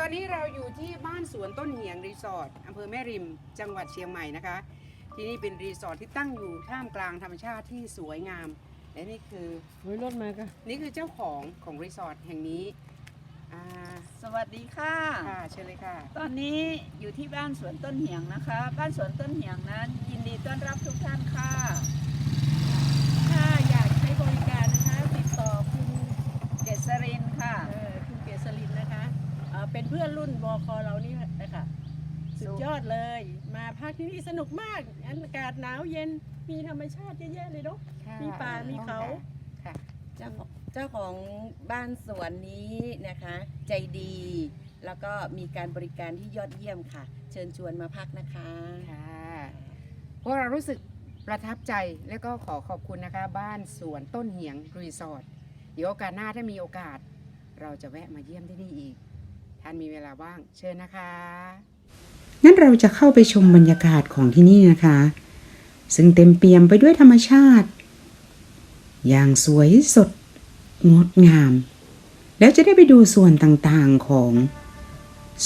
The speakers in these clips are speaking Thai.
ตอนนี้เราอยู่ที่บ้านสวนต้นเหียงรีสอร์ทอำเภอแม่ริม จังหวัดเชียงใหม่นะคะ ที่นี่เป็นรีสอร์ทที่ตั้งอยู่ท่ามกลางธรรมชาติที่สวยงาม และนี่คือโอ้ยรถมาก็นี่คือเจ้าของของรีสอร์ทแห่งนี้อ่าสวัสดีค่ะ ค่ะเชิญเลยค่ะ ตอนนี้อยู่ที่บ้านสวนต้นเหียงนะคะ บ้านสวนต้นเหียงนั้น ยินดีต้อนรับทุกท่านค่ะ ถ้าอยากใช้บริการนะคะติดต่อคุณ เกษรินค่ะ เอ่อคุณเกษรินนะคะเอ่อเป็นเพื่อนรุ่นบคเรานี่นะคะสุดยอดเลย มาพักที่นี่สนุกมากอากาศหนาวเย็นมีธรรมชาติเยอะแยะเลยเนาะมีป่ามีเขาค่ะเจ้าของเจ้าของบ้านสวนนี้นะคะ ใจดี แล้วก็มีการบริการที่ยอดเยี่ยมค่ะ เชิญชวนมาพักนะคะค่ะพวกเรารู้สึกประทับใจและก็ขอขอบคุณนะคะ บ้านสวนต้นเหียงรีสอร์ทเดี๋ยวโอกาสหน้าถ้ามีโอกาส เราจะแวะมาเยี่ยมที่นี่อีก ท่านมีเวลาว่างเชิญนะคะ งั้นเราจะเข้าไปชมบรรยากาศของที่นี่นะคะ ซึ่งเต็มเปี่ยมไปด้วยธรรมชาติ อย่างสวยสด งดงาม แล้วจะได้ไปดูส่วนต่างๆของ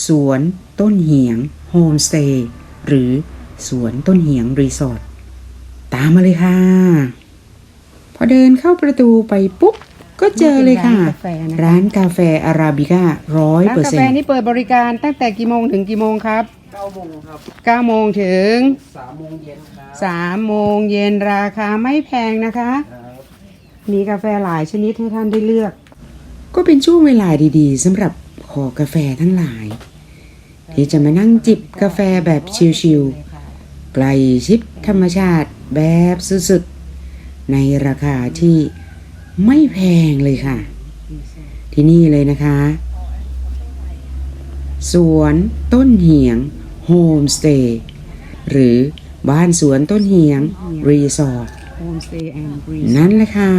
สวนต้นเหียงโฮมสเตย์หรือสวนต้นเหียงรีสอร์ทตามมาเลยค่ะ พอเดินเข้าประตูไปปุ๊บ ก็เจอเลยค่ะ ร้านกาแฟอาราบิก้าร้อยร้านเปอร์กาเซ็นแฟต์นี่เปิดบริการตั้งแต่กี่โมงถึงกี่โมงครับ9โมงครับ9โมงถึง3โมงเย็นครับ3โมงเย็นราคาไม่แพงนะคะครับมีกาแฟหลายชนิดให้ท่านได้เลือก ก็เป็นช่วงเวลาดีๆสำหรับคอกาแฟทั้งหลายที่จะมานั่งจิบกาแฟแบบชิลๆไกลชิดธรรมชาติแบบสุดๆ ในราคาที่ ไม่แพงเลยค่ะ ที่นี่เลยนะคะ สวนต้นเหียงโฮมสเตย์หรือบ้านสวนต้นเหียงรีสอร์ท Homestay and Green นั่นแหละค่ะ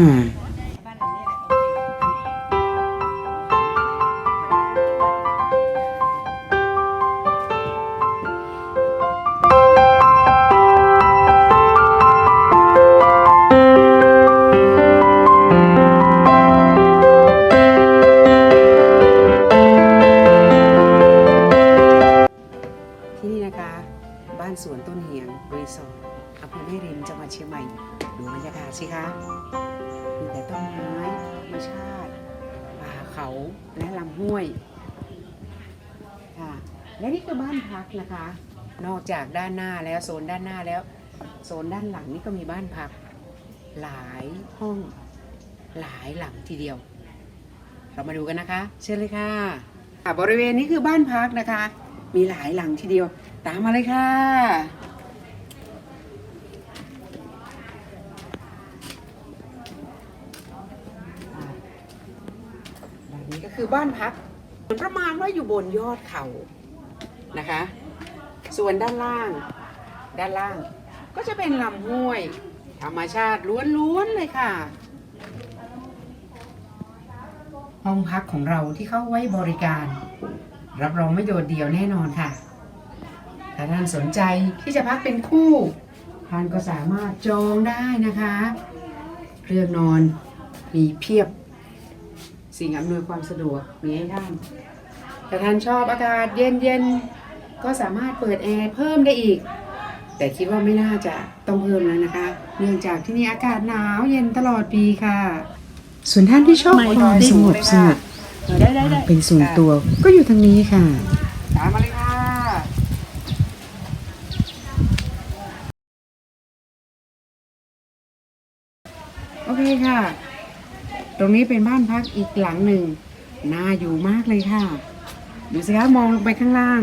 จังหวัดเชียงใหม่ ดูบรรยากาศสิคะมีแต่ต้นไม้ธรรมชาติป่าเขาและลำห้วยค่ะและนี่คือบ้านพักนะคะ นอกจากด้านหน้าแล้วโซนด้านหน้าแล้ว โซนด้านหลังนี่ก็มีบ้านพัก หลายห้องหลายหลังทีเดียว เรามาดูกันนะคะ เชิญเลยค่ะอะบริเวณนี้คือบ้านพักนะคะ มีหลายหลังทีเดียว ตามมาเลยค่ะ หลังนี้ ก็คือบ้านพักประมาณว่าอยู่บนยอดเขานะคะ ส่วนด้านล่าง ด้านล่าง ก็จะเป็นลำห้วย ธรรมชาติล้วนๆเลยค่ะ ห้องพักของเราที่เข้าไว้บริการ รับรองไม่โดดเดี่ยวแน่นอนค่ะ ถ้าท่านสนใจที่จะพักเป็นคู่ ท่านก็สามารถจองได้นะคะ เครื่องนอนมีเพียบ สิ่งอำนวยความสะดวกมีให้ท่านถ้าท่านชอบอากาศเย็นๆก็สามารถเปิดแอร์เพิ่มได้อีก แต่คิดว่าไม่น่าจะต้องเพิ่มแล้วนะคะ เนื่องจากที่นี่อากาศหนาวเย็นตลอดปีค่ะ ส่วนท่านที่ชอบความสงบสงบได้ได้ได้เป็นส่วนตัวก็อยู่ทางนี้ค่ะ ตามมาเลยค่ะ โอเคค่ะ ตรงนี้เป็นบ้านพักอีกหลังหนึ่งน่าอยู่มากเลยค่ะ ดูสิคะมองลงไปข้างล่าง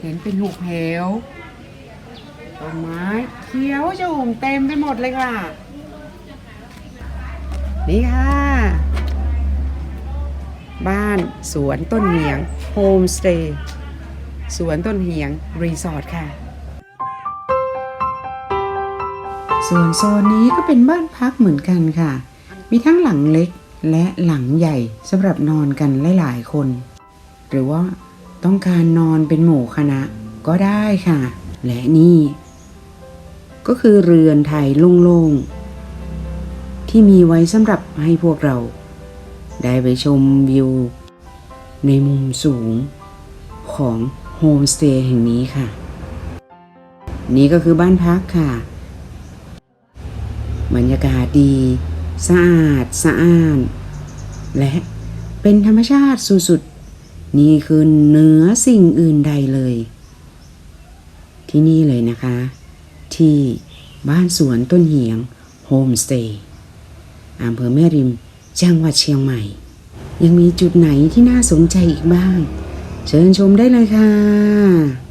เห็นเป็นหุบเหวต้นไม้เขียวจะอุ่มเต็มไปหมดเลยค่ะ นี่ค่ะ บ้านสวนต้นเหียงโฮมสเตย์สวนต้นเหียง รีสอร์ทค่ะ ส่วนโซนนี้ก็เป็นบ้านพักเหมือนกันค่ะ มีทั้งหลังเล็กและหลังใหญ่สำหรับนอนกันหลายๆคน หรือว่าต้องการนอนเป็นหมู่คณะก็ได้ค่ะ และนี่ ก็คือเรือนไทยโล่งๆ ที่มีไว้สำหรับให้พวกเรา ได้ไปชมวิว ในมุมสูงของโฮมสเตย์แห่งนี้ค่ะ นี่ก็คือบ้านพักค่ะ บรรยากาศดี สะอาดสะอ้าน และเป็นธรรมชาติสุดๆ นี่คือเหนือสิ่งอื่นใดเลย ที่นี่เลยนะคะ ที่บ้านสวนต้นเหียงโฮมสเตย์อำเภอแม่ริมจังหวัดเชียงใหม่ ยังมีจุดไหนที่น่าสนใจอีกบ้าง เชิญชมได้เลยค่ะ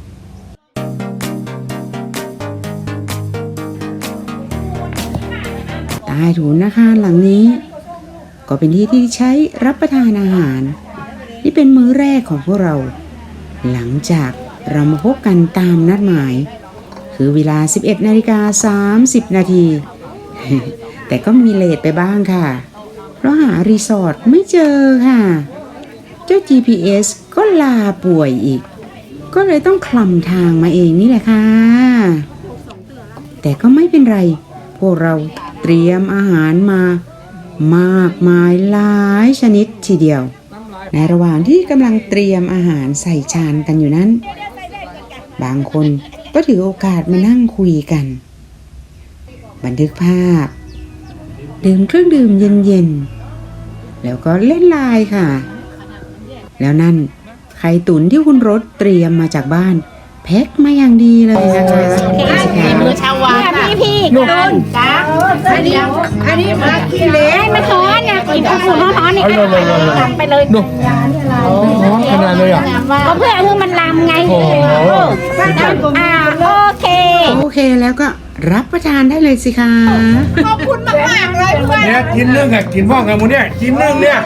ต้ถุนอาคารหลังนี้ ก็เป็นที่ที่ใช้รับประทานอาหาร นี่เป็นมื้อแรกของพวกเรา หลังจากเรามาพบกันตามนัดหมาย คือเวลา 11นาฬิกา30 นาที แต่ก็มีเลทไปบ้างค่ะ เพราะหารีสอร์ทไม่เจอค่ะ เจ้า GPS ก็ลาป่วยอีก ก็เลยต้องคลำทางมาเองนี่แหละค่ะ แต่ก็ไม่เป็นไร พวกเรา เตรียมอาหารมามากมายหลายชนิดทีเดียว ในระหว่างที่กำลังเตรียมอาหารใส่จานกันอยู่นั้น บางคนก็ถือโอกาสมานั่งคุยกัน บันทึกภาพ ดื่มเครื่องดื่มเย็นๆ แล้วก็เล่นลน์ค่ะ แล้วนั่นไข่ตุ๋นที่คุณรถเตรียมมาจากบ้าน แพ็คมาอย่างดีเลยนะคะมือชาวานพี่พี่นุ่นจ้าอันนี้อันนี้มาขี้เล็กมาท้อนเนี่ยกินข้าวฟูท้อนๆนี่ก็ทำไปเลยขนาดเลยอะก็เพื่อให้มันลำไงโอ้โหอ่าโอเคโอเคแล้วก็รับประทานได้เลยสิคะเนี่ยกินนึ่งอะกินพ่อกันหมูเนี่ยกินนึ่งเนี่ย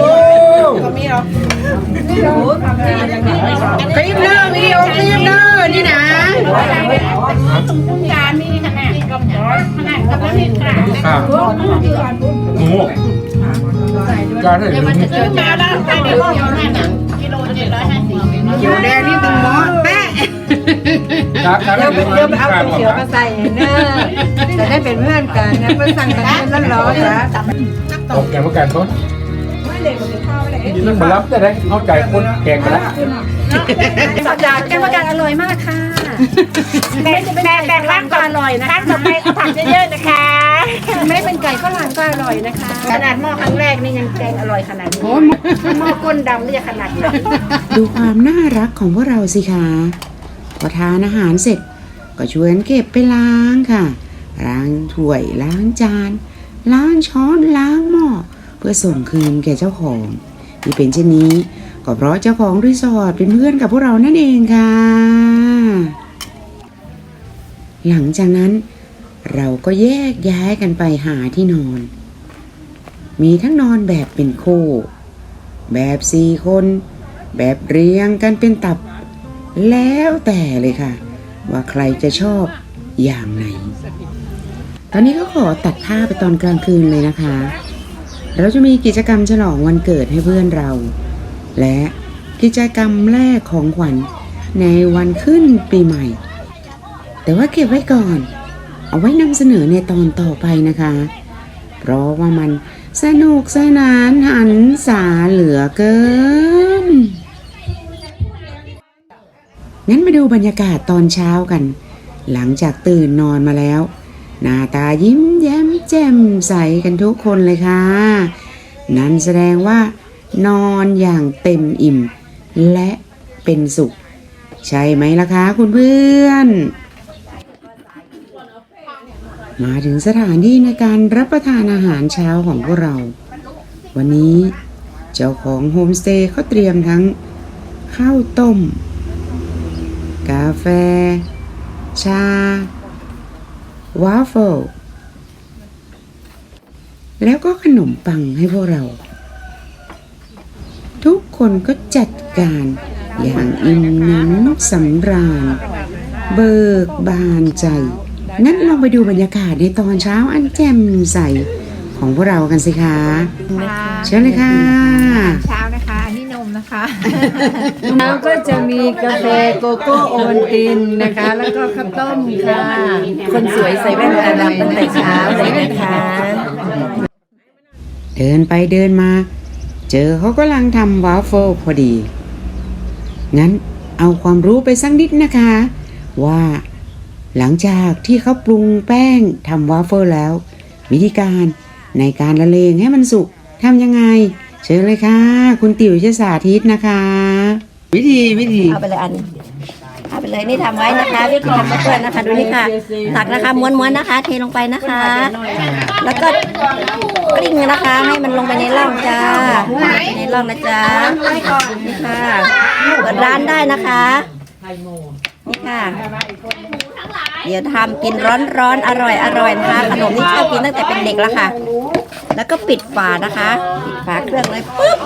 โอ้ คลิปเนอร์วิดีโอคลิปเนอร์นี่นะจานนี้ขนาดขนาดกับน้ำพริกค่ะอะหมูจานเท่าไหร่ซื้อมาแล้วแต่เดี๋ยวบอกว่านั่นน่ะกิโลเจ็ดร้อยห้าสิบเขียวแดงนี่ตึงหมอแปะจานจานเท่าไหร่เดี๋ยวไปเอาก๋วยเตี๋ยวมาใส่เนอะจะได้เป็นเพื่อนกันนะเพื่อนสั่งกันเป็นร้อนๆนะเอาแกงมาแกงต้น กินเรื่องมารับได้ไหมเข้าใจคนแกงกันแล้วสัปดาห์แกงประกันอร่อยมากค่ะแบ่งแบ่งแบ่งร่างก็อร่อยนะคะต่อไปเอาผักเยอะๆนะคะไม่เป็นไก่ข้าวหลามก็อร่อยนะคะ ขนาดหม้อครั้งแรกนี่ยังแกงอร่อยขนาดนี้หม้อก้นดำนี่จะขนาดไหนดูความน่ารักของพวกเราสิคะพอทานอาหารเสร็จ ก็ชวนเก็บไปล้างค่ะล้างถ้วยล้างจาน ล้างช้อนล้างหม้อ พื่อส่งคืนแก่เจ้าของที่เป็นเช่นนี้ก็เพราะเจ้าของรีสอร์ทเป็นเพื่อนกับพวกเรานั่นเองค่ะ หลังจากนั้นเราก็แยกย้ายกันไปหาที่นอน มีทั้งนอนแบบเป็นคู่ แบบสี่คน แบบเรียงกันเป็นตับ แล้วแต่เลยค่ะ ว่าใครจะชอบอย่างไหน ตอนนี้ก็ขอตัดภาไปตอนกลางคืนเลยนะคะ เราจะมีกิจกรรมฉลองวันเกิดให้เพื่อนเรา และกิจกรรมแรกของขวัญในวันขึ้นปีใหม่ แต่ว่าเก็บไว้ก่อน เอาไว้นำเสนอในตอนต่อไปนะคะ เพราะว่ามันสนุกสนานหันษาเหลือเกิน งั้นมาดูบรรยากาศตอนเช้ากัน หลังจากตื่นนอนมาแล้ว หน้าตายิ้มแย้มแจ่มใสกันทุกคนเลยค่ะ นั่นแสดงว่า นอนอย่างเต็มอิ่ม และเป็นสุข ใช่ไหมล่ะคะคุณเพื่อน มาถึงสถานที่ในการรับประทานอาหารเช้าของพวกเรา วันนี้เจ้าของโฮมสเตย์เขาเตรียมทั้งข้าวต้ม กาแฟ ชา วาฟเฟิลแล้วก็ขนมปังให้พวกเรา ทุกคนก็จัดการอย่างอิ่มหน้ำสำราญ เบิกบานใจงั้นลองไปดูบรรยากาศในตอนเช้าอันแจ่มใสของพวกเรากันสิคะ เชิญเลยค่ะ เช้านะคะอั นะคะ น้ำก็จะมีกาแฟโกโก้โอวัลตินนะคะ แล้วก็ข้าวต้มค่ะ คนสวยใส่แว่นตาดำตั้งแต่เช้าเลยนะคะ เดินไปเดินมา เจอเขากำลังทำวาฟเฟิลพอดี งั้นเอาความรู้ไปสักนิดนะคะ ว่าหลังจากที่เขาปรุงแป้งทำวาฟเฟิลแล้ว วิธีการในการละเลงให้มันสุกทำยังไง เชิญเลยค่ะ คุณติ๋วจะสาธิตนะคะ วิธีวิธี เอาไปเลยอันเอาไปเลยนี่ทำไว้นะคะวิธีทำเพื่อนนะคะ ดูนี่ค่ะ ตักนะคะม้วนๆนะคะ เทลงไปนะคะ แล้วก็กลิ้งนะคะ ให้มันลงไปในร่องจ้าในร่องนะจ๊ะนี่ค่ะเปิดร้านได้นะคะนี่ค่ะ เดี๋ยวทำกินร้อนๆอร่อยอร่อยๆนะคะขนมนี่ชอบกินตั้งแต่เป็นเด็กแล้วค่ะ แล้วก็ปิดฝานะคะ ปิดฝาเครื่องเลยปุ๊บเอ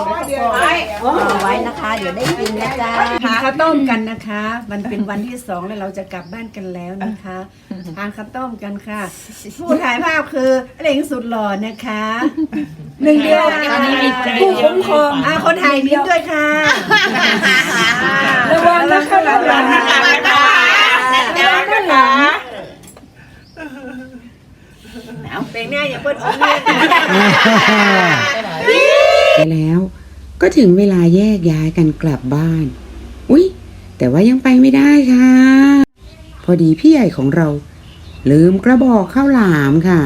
าไว้นะคะ เดี๋ยวได้กินนะจ๊ะทานข้าวต้มกันนะคะ มันเป็นวันที่สองแล้วเราจะกลับบ้านกันแล้วนะคะทานข้าวต้มกันค่ะ ผู้ถ่ายภาพคือเหลงสุดหล่อนะคะหนึ่งเดียวผู้คุ้มครองอ่าคนถ่ายนิ้มด้วยค่ะระวังนะคะระวังนะคะ เอาเป็นหน้าอย่าเปิดออกเลยไปแล้วก็ถึงเวลาแยกย้ายกันกลับบ้าน อุ๊ย แต่ว่ายังไปไม่ได้ค่ะ พอดีพี่ใหญ่ของเรา ลืมกระบอกข้าวหลามค่ะ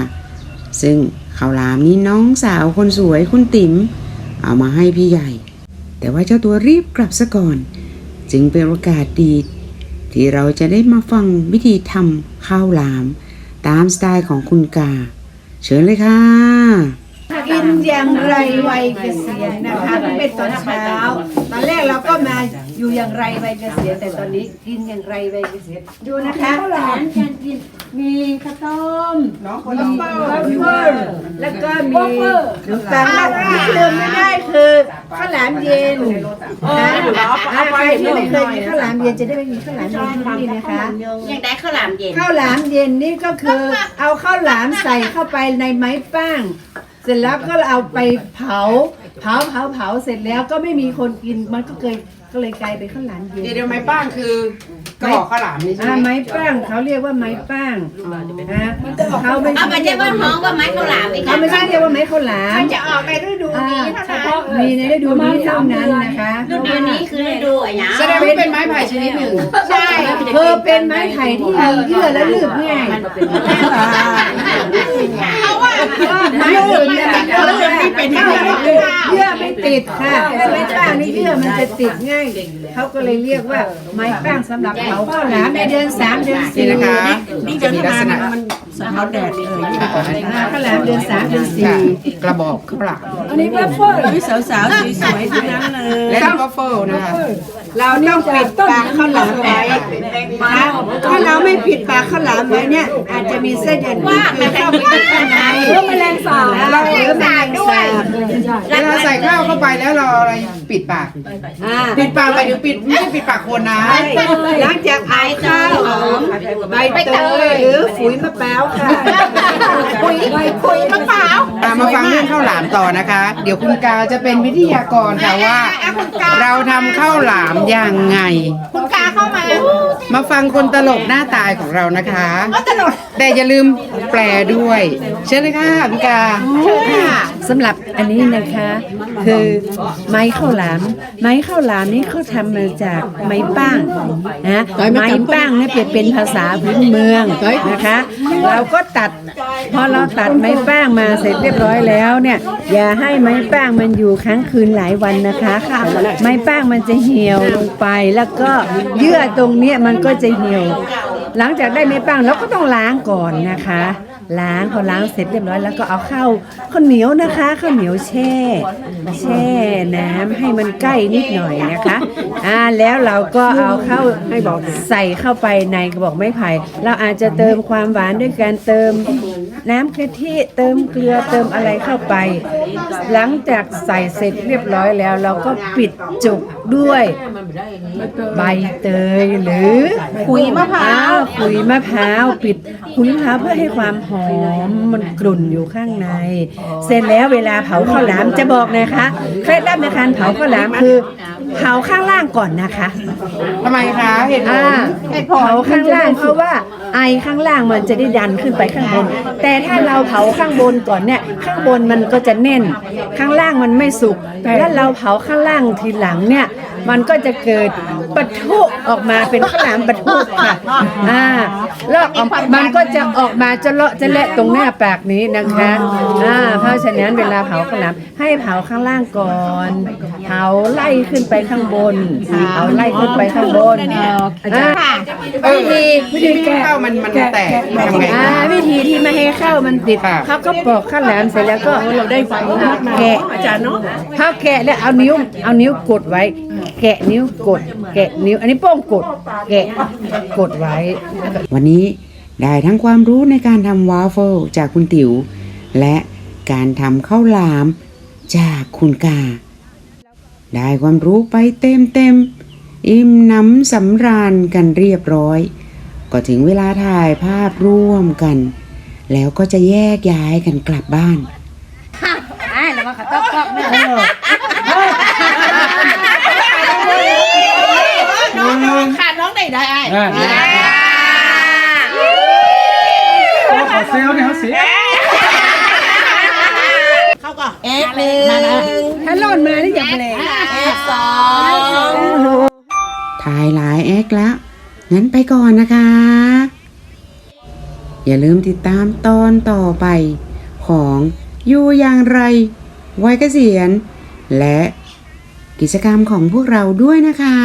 ซึ่งข้าวหลามนี้น้องสาวคนสวยคุณติ๋มเอามาให้พี่ใหญ่ แต่ว่าเจ้าตัวรีบกลับซะก่อน จึงเป็นโอกาสดี ที่เราจะได้มาฟังวิธีทำข้าวหลาม ตามสไตล์ของคุณกา เชิญเลยค่ะ กินอย่างไรไวเกษียณนะคะเป็นตอนเช้าตอนแรกเราก็มา อยู่อย่างไรวัยเกษียณแต่ตอนนี้กินอย่างไรวัยเกษียณดูนะคะข้าวหลามการกินมีข้าวต้มมีวาฟเฟิลแล้วก็มีขนมปังที่ลืมไม่ได้คือข้าวหลามเย็นนะอ่าใครที่ไม่เคยกินข้าวหลามเย็นจะได้ไม่มีข้าวหลามเย็นที่นี่นะคะยังได้ข้าวหลามเย็นข้าวหลามเย็นนี่ก็คือเอาข้าวหลามใส่เข้าไปในไม้ป้างเสร็จแล้วก็เอาไปเผา เผาเผาเผาเสร็จแล้วก็ไม่มีคนกินมันก็เคย ก็เลยกลายเป็นข้าวหลามเย็นเดี๋ยวไม้ป้างคือกระบอกข้าวหลามนี่ใช่อ่าไหมไม้ป้างเขาเรียกว่าไม้ป้างนะเขาไม่เอาไปเจ๊ว่าน้องว่าไม้ข้าวหลามเขาไม่ใช่เรียกว่าไม้ข้าวหลาม จะออกในฤดูอ่านี้เท่านั้นมีในฤดูนี้เท่านั้นนะคะฤดูนี้คือฤดูอะไรนะแสดงว่าเป็นไม้ไผ่ชนิดหนึ่งใช่เธอเป็นไม้ไผ่ที่มีเยื่อและลืบง่ายไม้ลืบเนี่เยื่อไม่เป็นเยื่อไม่ติดค่ะไม้ป้างนี่เยื่อมันจะติดง่ายเขาก็เลยเรียกว่าไม้ป้างสำหรับเผาข้าวหลามในเดือนสามเดือนสี่นะคะนี่จะมีลักษณะเขาแดดเออข้าวหลามเดือนสามเดือนสี่กระบอกข้าวหลามอันนี้ว่าเฟิร์สาวสาวสวยๆทั้งนั้นเลยและก็เฟิลนะคะ เราต้องปิดปากข้าวหลามไว้นะถ้าเราไม่ปิดปากข้าวหลามไว้เนี่ย อาจจะมีเส้นเอ็นว่ามันเข้าไปข้างในแล้วแมลงสาบแล้วหรือแมลงสาบเวลาใส่ข้าวเข้าไปแล้วเราอะไรปิดปากปิดปากไปถึงปิดไม่ใช่ปิดปากคนนะหลังจากเอาข้าวหอมใบเตยหรือฝุยมะพร้าวค่ะคุยคุยมะพร้าวมาฟังเรื่องข้าวหลามต่อนะคะ เดี๋ยวคุณกาจะเป็นวิทยากรค่ะว่า เราทำข้าวหลามยังไง คุณกาเข้ามามาฟังคนตลกหน้าตายของเรานะคะแต่อย่าลืมแปลด้วย เชิญเลยค่ะพี่กาสำหรับอันนี้นะคะ คือไม้ข้าวหลาม ไม้ข้าวหลามนี่เขาทำมาจากไม้ป้างนะไม้ป้างเนี่ยเป็นเป็นภาษาพื้นเมืองนะคะ เราก็ตัดพอเราตัดไม้ป้างมาเสร็จเรียบร้อยแล้วเนี่ย อย่าให้ไม้ป้างมันอยู่ค้างคืนหลายวันนะคะค่ะไม้ป้างมันจะเหี่ยวลงไปแล้วก็เยื่อตรงเนี้ยมันก็จะเหี่ยว หลังจากได้ไม้ป้งเราก็ต้องล้างก่อนนะคะ ล้างพอล้างเสร็จเรียบร้อยแล้วก็เอาข้าวข้าวเหนียวนะคะข้าวเหนียวแช่ แช่น้ำให้มันใกล้นิดหน่อยนะคะอ่าแล้วเราก็เอาเข้าให้บอกใส่เข้าไปในกระบอกไม้ไผ่เราอาจจะเติมความหวานด้วยการเติมน้ำกะทิเติมเกลือเติมอะไรเข้าไป หลังจากใส่เสร็จเรียบร้อยแล้ว เราก็ปิดจุกด้วยใบเตยหรือขุยมะพร้าวขุยมะพร้าวปิดขุยมะพร้าวเพื่อให้ความหอมมันกลุ่นอยู่ข้างใน เสร็จแล้วเวลาเผาข้าวหลามจะบอกนะคะเคล็ดลับในการเผาข้าวหลามคือเผาข้างล่างก่อนนะคะทำไมคะเหตุผอ่าลเผาข้างล่างเพราะว่าไอข้างล่างมันจะได้ดันขึ้นไปข้างบนแต่แต่ถ้าเราเผาข้างบนก่อนเนี่ยข้างบนมันก็จะแน่น ข้างล่างมันไม่สุกแล้วเราเผาข้างล่างทีหลังเนี่ย มันก็จะเกิดปะทุออกมาเป็นข้าวหลามปะทุค่ะอ่าแล้วออกมันก็จะออกมาจะเลาะจะเละตรงหน้าปากนี้นะคะอ่าเพราะฉะนั้นเวลาเผาข้าวหลามให้เผาข้างล่างก่อนเผาไล่ขึ้นไปข้างบนเผาไล่ขึ้นไปข้างบนอ่าเออวิธีไม่ให้ข้าวมันมันแตกทำไงอ่าวิธีที่ไม่ให้ข้าวมันติดค่ะเขาก็ปอกข้าวหลามเสร็จแล้วก็เราได้ฟังแกะอาจารย์เนาะพอแกะแล้วเอานิ้วเอานิ้วกดไว้ แกะนิ้วกด แกะนิ้ว อันนี้โป้งกด แกะกดไว้ วันนี้ได้ทั้งความรู้ในการทำวาฟเฟิลจากคุณติ๋ว และการทำข้าวหลามจากคุณกา ได้ความรู้ไปเต็มเต็มๆอิ่มหน้ำสำราญกันเรียบร้อย ก็ถึงเวลาถ่ายภาพร่วมกัน แล้วก็จะแยกย้ายกันกลับบ้านขาดน้อง ได้ได้ไอ้อ่าโอ้ขอเซลล์เนี่ยเขาเสียเขาก็เอ็กหนึ่งถ้าหล่นมานี่อย่าเลยเอ็กสองถ่ายหลายแอคแล้ว งั้นไปก่อนนะคะ อย่าลืมติดตามตอนต่อไป ของอยู่อย่างไรวัยเกษียณ และกิจกรรมของพวกเราด้วยนะคะ